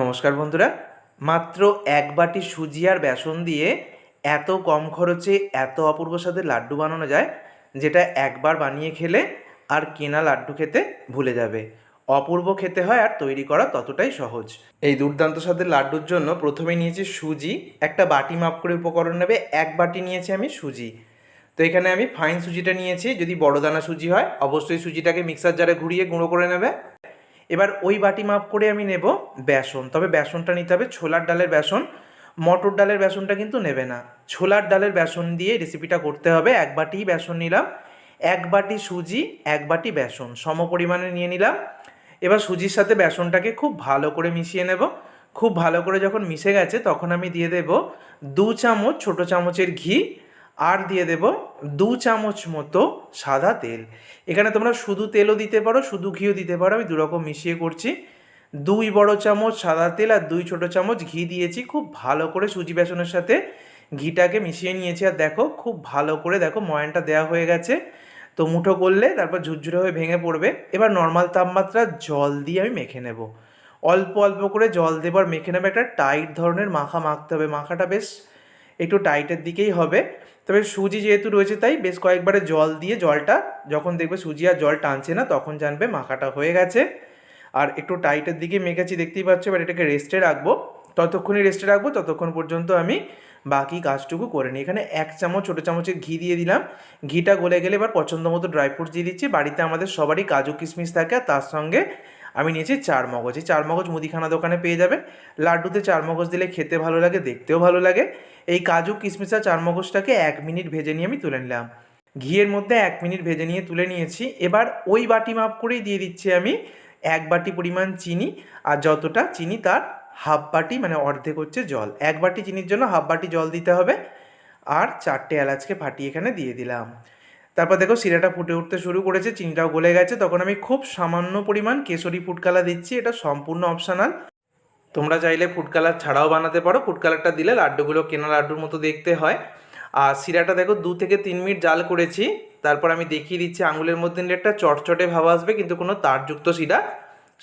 নমস্কার বন্ধুরা। মাত্র এক বাটি সুজি আর বেসন দিয়ে এত কম খরচে এত অপূর্ব স্বাদের লাড্ডু বানানো যায়, যেটা একবার বানিয়ে খেলে আর কেনা লাড্ডু খেতে ভুলে যাবে। অপূর্ব খেতে হয় আর তৈরি করা ততটাই সহজ। এই দুর্দান্ত স্বাদের লাড্ডুর জন্য প্রথমে নিয়েছি সুজি, একটা বাটি মাপ করে উপকরণ নেবে, এক বাটি নিয়েছি আমি সুজি। তো এখানে আমি ফাইন সুজিটা নিয়েছি, যদি বড় দানা সুজি হয়, অবশ্যই সুজিটাকে মিক্সার জারে ঘুরিয়ে গুঁড়ো করে নেবে। এবার ওই বাটি মাপ করে আমি নেব বেসন। তবে বেসনটা নিতে হবে ছোলার ডালের বেসন। মটর ডালের বেসনটা কিন্তু নেবে না। ছোলার ডালের বেসন দিয়ে রেসিপিটা করতে হবে। এক বাটি বেসন নিলাম, এক বাটি সুজি, এক বাটি বেসন। সম পরিমাণে নিয়ে নিলাম। এবার সুজির সাথে বেসনটাকে খুব ভালো করে মিশিয়ে নেব। খুব ভালো করে যখন মিশে গেছে তখন আমি দিয়ে দেব দু চামচ, ছোট চামচের ঘি আর দিয়ে দেব দু চামচ মতো সাদা তেল। এখানে তোমরা শুধু তেলও দিতে পারো, শুধু ঘিও দিতে পারো। আমি দুরকম মিশিয়ে করছি। দুই বড় চামচ সাদা তেল আর দুই ছোট চামচ ঘি দিয়েছি খুব ভালো করে সুজি বেসনের সাথে। ঘিটাকে মিশিয়ে নিয়েছি। আর দেখো, খুব ভালো করে দেখো ময়ানটা দেওয়া হয়ে গেছে। তো মুঠো করলে তারপর ঝুরঝুরে হয়ে ভেঙে পড়বে। এবার নর্মাল তাপমাত্রা জল দিয়ে আমি মেখে নেব। অল্প অল্প করে জল দেবার, মেখে নেবে একটা টাইট ধরনের মাখা মাখতে হবে। মাখাটা বেশ একটু টাইটের দিকেই হবে। তবে সুজি যেহেতু রয়েছে তাই বেশ কয়েকবারে জল দিয়ে জলটা, যখন দেখবে সুজি আর জল টানছে না, তখন জানবে মাখাটা হয়ে গেছে। আর একটু টাইটের দিকে মেখেছি, দেখতেই পাচ্ছ, এবার এটাকে রেস্টে রাখব। ততক্ষণই রেস্টে রাখব, ততক্ষণ পর্যন্ত আমি বাকি কাজটুকু করে নিই। এখানে এক চামচ, ছোটো চামচের ঘি দিয়ে দিলাম। ঘিটা গলে গেলে এবার পছন্দ মতো ড্রাই ফ্রুটস দিয়ে দিচ্ছি। বাড়িতে আমাদের সবারই কাজু কিশমিশ থাকে আর তার সঙ্গে আমি নিয়েছি চার মগজ। এই চার মগজ মুদিখানা দোকানে পেয়ে যাবে। লাড্ডুতে চার মগজ দিলে খেতে ভালো লাগে, দেখতেও ভালো লাগে। এই কাজু কিশমিশ আর চার মগজটাকে এক মিনিট ভেজে নিয়ে আমি তুলে নিলাম। ঘিয়ের মধ্যে এক মিনিট ভেজে নিয়ে তুলে নিয়েছি। এবার ওই বাটি মাপ করেই দিয়ে দিচ্ছি আমি এক বাটি পরিমাণ চিনি আর যতটা চিনি তার হাফ বাটি মানে অর্ধেক হচ্ছে জল। এক বাটি চিনির জন্য হাফ বাটি জল দিতে হবে। আর চারটে এলাচকে ফাটিয়ে এখানে দিয়ে দিলাম। তারপর দেখো শিরাটা ফুটে উঠতে শুরু করেছে, চিনিটাও গলে গেছে। তখন আমি খুব সামান্য পরিমাণ কেশরি ফুড কালার দিচ্ছি, এটা সম্পূর্ণ অপশানাল তোমরা চাইলে ফুড কালার ছাড়াও বানাতে পারো। ফুড কালারটা দিলে লাড্ডুগুলো কেনা লাড্ডুর মতো দেখতে হয়। আর শিরাটা দেখো দু থেকে তিন মিনিট জাল করেছি। তারপর আমি দেখিয়ে দিচ্ছি আঙুলের মধ্যে একটা চটচটে ভাব আসবে, কিন্তু কোনো তারযুক্ত শিরা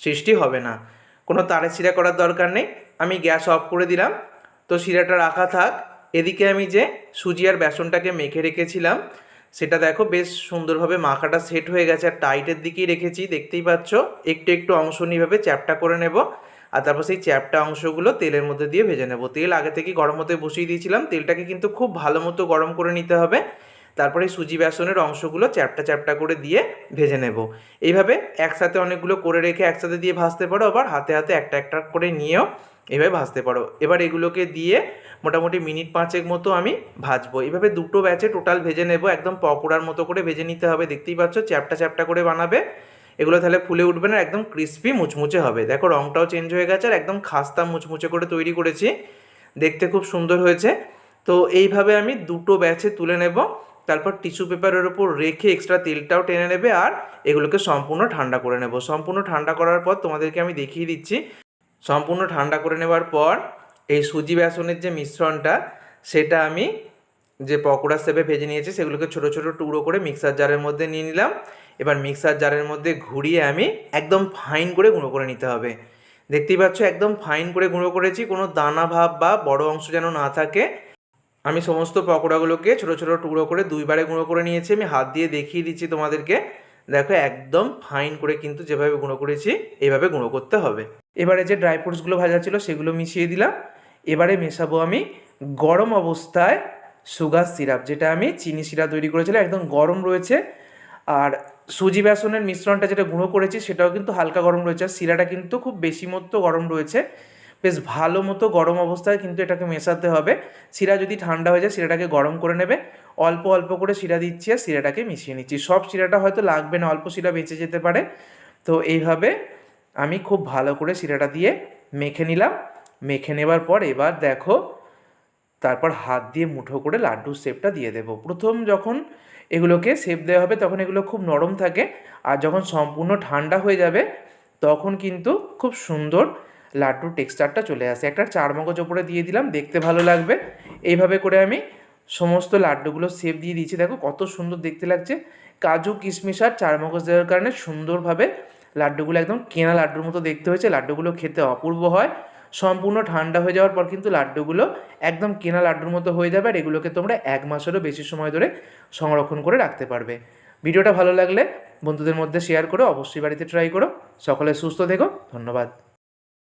সৃষ্টি হবে না। কোনো তারে শিরা করার দরকার নেই। আমি গ্যাস অফ করে দিলাম। তো শিরাটা রাখা থাক। এদিকে আমি যে সুজি আর বেসনটাকে মেখে রেখেছিলাম সেটা দেখো বেশ সুন্দরভাবে মাখাটা সেট হয়ে গেছে আর টাইটের দিকেই রেখেছি, দেখতেই পাচ্ছ? একটু একটু অংশ নিয়েভাবে চ্যাপটা করে নেব আর তারপর সেই চ্যাপটা অংশগুলো তেলের মধ্যে দিয়ে ভেজে নেব। তেল আগে থেকে গরম হতে বসিয়ে দিয়েছিলাম, তেলটাকে কিন্তু খুব ভালো মতো গরম করে নিতে হবে। তারপরে সুজি বেসনের অংশগুলো চ্যাপটা চ্যাপটা করে দিয়ে ভেজে নেব। এইভাবে একসাথে অনেকগুলো করে রেখে একসাথে দিয়ে ভাজতে পারো, আবার হাতে হাতে একটা একটা করে নিয়েও এভাবে ভাজতে পারো। এবার এগুলোকে দিয়ে মোটামুটি মিনিট পাঁচেক মতো আমি ভাজবো। এভাবে দুটো ব্যাচে টোটাল ভেজে নেব। একদম পকোড়ার মতো করে ভেজে নিতে হবে। দেখতেই পাচ্ছ, চ্যাপটা চ্যাপটা করে বানাবে। এগুলো তাহলে ফুলে উঠবে না, একদম ক্রিস্পি মুচমুচে হবে। দেখো রঙটাও চেঞ্জ হয়ে গেছে আর একদম খাস্তা মুচমুচে করে তৈরি করেছি। দেখতে খুব সুন্দর হয়েছে। তো এইভাবে আমি দুটো ব্যাচে তুলে নেব। তারপর টিস্যু পেপারের ওপর রেখে এক্সট্রা তেলটাও টেনে নেবে আর এগুলোকে সম্পূর্ণ ঠান্ডা করে নেব। সম্পূর্ণ ঠান্ডা করার পর তোমাদেরকে আমি দেখিয়ে দিচ্ছি। সম্পূর্ণ ঠান্ডা করে নেওয়ার পর এই সুজি বেসনের যে মিশ্রণটা, সেটা আমি যে পকোড়া সেপে ভেজে নিয়েছি, সেগুলোকে ছোটো ছোটো টুকরো করে মিক্সার জারের মধ্যে নিয়ে নিলাম। এবার মিক্সার জারের মধ্যে ঘুরিয়ে আমি একদম ফাইন করে গুঁড়ো করে নিতে হবে। দেখতেই পাচ্ছ, একদম ফাইন করে গুঁড়ো করেছি, কোনো দানা ভাব বা বড় অংশ যেন না থাকে। আমি সমস্ত পকোড়াগুলোকে ছোটো ছোটো টুকরো করে দুইবারে গুঁড়ো করে নিয়েছি। আমি হাত দিয়ে দেখিয়ে দিচ্ছি তোমাদেরকে। দেখো, একদম ফাইন করে কিন্তু যেভাবে গুঁড়ো করেছি, এইভাবে গুঁড়ো করতে হবে। এবারে যে ড্রাই ফ্রুটসগুলো ভাজা ছিল, সেগুলো মিশিয়ে দিলাম। এবারে মেশাবো আমি গরম অবস্থায় সুগার সিরাপ যেটা আমি চিনি সিরাপ তৈরি করেছিলাম, একদম গরম রয়েছে। আর সুজি বেসনের মিশ্রণটা যেটা গুঁড়ো করেছি, সেটাও কিন্তু হালকা গরম রয়েছে। আর সিরাটা কিন্তু খুব বেশি মতো গরম রয়েছে। বেশ ভালো মতো গরম অবস্থায় কিন্তু এটাকে মেশাতে হবে। শিরা যদি ঠান্ডা হয়ে যায় শিরাটাকে গরম করে নেবে। অল্প অল্প করে শিরা দিচ্ছি আর শিরাটাকে মিশিয়ে নিচ্ছি। সব শিরাটা হয়তো লাগবে না, অল্প শিরা বেঁচে যেতে পারে। তো এইভাবে আমি খুব ভালো করে শিরাটা দিয়ে মেখে নিলাম। মেখে নেবার পর এবার দেখো, তারপর হাত দিয়ে মুঠো করে লাড্ডুর শেপটা দিয়ে দেবো। প্রথম যখন এগুলোকে শেপ দেওয়া হবে তখন এগুলো খুব নরম থাকে। আর যখন সম্পূর্ণ ঠান্ডা হয়ে যাবে তখন কিন্তু খুব সুন্দর লাড্ডুর টেক্সচারটা চলে আসে। একটা চার মগজ ওপরে দিয়ে দিলাম, দেখতে ভালো লাগবে। এইভাবে করে আমি সমস্ত লাড্ডুগুলো শেপ দিয়ে দিয়েছি। দেখো কত সুন্দর দেখতে লাগছে। কাজু, কিশমিশ আর চার মগজ দেওয়ার কারণে সুন্দরভাবে লাড্ডুগুলো একদম কেনা লাড্ডুর মতো দেখতে হয়েছে। লাড্ডুগুলো খেতে অপূর্ব হয়। সম্পূর্ণ ঠান্ডা হয়ে যাওয়ার পর কিন্তু লাড্ডুগুলো একদম কেনা লাড্ডুর মতো হয়ে যাবে আর এগুলোকে তোমরা এক মাসেরও বেশি সময় ধরে সংরক্ষণ করে রাখতে পারবে। ভিডিওটা ভালো লাগলে বন্ধুদের মধ্যে শেয়ার করো, অবশ্যই বাড়িতে ট্রাই করো। সকলে সুস্থ থেকো। ধন্যবাদ।